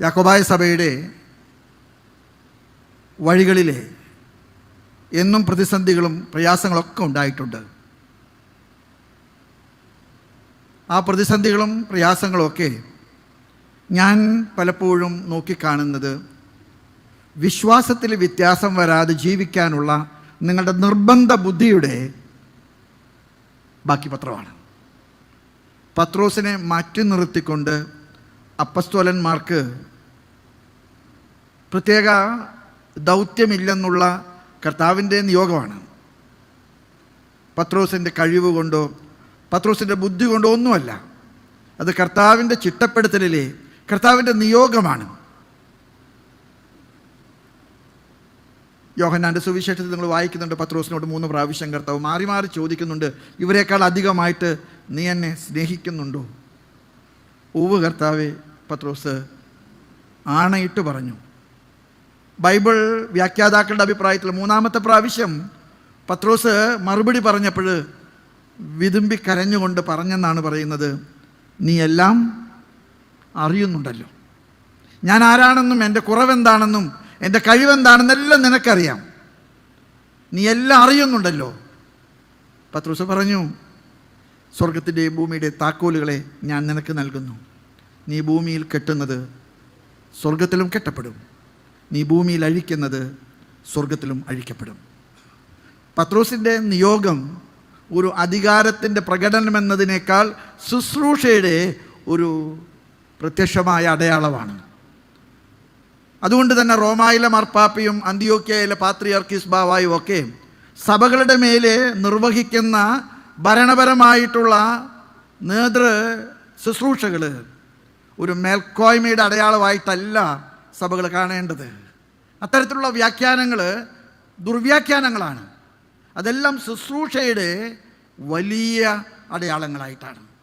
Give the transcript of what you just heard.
യാക്കോബായ സഭയുടെ വഴികളിലെ എന്നും പ്രതിസന്ധികളും പ്രയാസങ്ങളൊക്കെ ഉണ്ടായിട്ടുണ്ട്. ആ പ്രതിസന്ധികളും പ്രയാസങ്ങളൊക്കെ ഞാൻ പലപ്പോഴും നോക്കിക്കാണുന്നത്. വിശ്വാസത്തിൽ വ്യത്യാസം വരാതെ ജീവിക്കാനുള്ള നിങ്ങളുടെ നിർബന്ധ ബുദ്ധിയുടെ ബാക്കി പത്രമാണ് പത്രോസിനെ മാറ്റി നിർത്തിക്കൊണ്ട് അപ്പസ്തോലന്മാർക്ക് പ്രത്യേക ദൗത്യമില്ലെന്നുള്ള കർത്താവിന്റെ നിയോഗമാണ്. പത്രോസിന്റെ കഴിവ് കൊണ്ടോ പത്രോസിന്റെ ബുദ്ധി കൊണ്ടോ ഒന്നുമല്ല. അത് കർത്താവിന്റെ ചിട്ടപ്പെടുത്തലിലെ കർത്താവിന്റെ നിയോഗമാണ്. യോഹനാന്റെ സുവിശേഷത്തിൽ നിങ്ങൾ വായിക്കുന്നുണ്ട് പത്രോസിനോട് മൂന്ന് പ്രാവശ്യം കർത്താവ് മാറി മാറി ചോദിക്കുന്നുണ്ട് ഇവരെക്കാൾ അധികമായിട്ട് നീ എന്നെ സ്നേഹിക്കുന്നുണ്ടോ? ഉവ് കർത്താവെ പത്രോസ് ആണയിട്ട് പറഞ്ഞു. ബൈബിൾ വ്യാഖ്യാതാക്കളുടെ അഭിപ്രായത്തിൽ മൂന്നാമത്തെ പ്രാവശ്യം പത്രോസ് മറുപടി പറഞ്ഞപ്പോൾ വിതുമ്പി കരഞ്ഞുകൊണ്ട് പറഞ്ഞെന്നാണ് പറയുന്നത്. നീ എല്ലാം അറിയുന്നുണ്ടല്ലോ. ഞാൻ ആരാണെന്നും എന്റെ കുറവെന്താണെന്നും എന്റെ കഴിവെന്താണെന്നെല്ലാം നിനക്കറിയാം. നീ എല്ലാം അറിയുന്നുണ്ടല്ലോ. പത്രോസ് പറഞ്ഞു സ്വർഗത്തിന്റെയും ഭൂമിയുടെ താക്കോലുകളെ ഞാൻ നിനക്ക് നൽകുന്നു. നീ ഭൂമിയിൽ കെട്ടുന്നത് സ്വർഗത്തിലും കെട്ടപ്പെടും. നീ ഭൂമിയിൽ അഴിക്കുന്നത് സ്വർഗത്തിലും അഴിക്കപ്പെടും. പത്രോസിന്റെ നിയോഗം ഒരു അധികാരത്തിന്റെ പ്രകടനമെന്നതിനേക്കാൾ ശുശ്രൂഷയുടെ ഒരു പ്രത്യക്ഷമായ അടയാളമാണ്. അതുകൊണ്ട് തന്നെ റോമായിലെ മർപ്പാപ്പയും അന്ത്യോക്യയിലെ പാത്രിയർക്കിസ് ബാവായും ഒക്കെ സഭകളുടെ മേലെ നിർവഹിക്കുന്ന ഭരണപരമായിട്ടുള്ള നേതൃ ശുശ്രൂഷകൾ ഒരു മേൽക്കോയ്മയുടെ അടയാളമായിട്ടല്ല സഭകൾ കാണേണ്ടത്. അത്തരത്തിലുള്ള വ്യാഖ്യാനങ്ങൾ ദുർവ്യാഖ്യാനങ്ങളാണ്. അതെല്ലാം ശുശ്രൂഷയുടെ വലിയ അടയാളങ്ങളായിട്ടാണ്.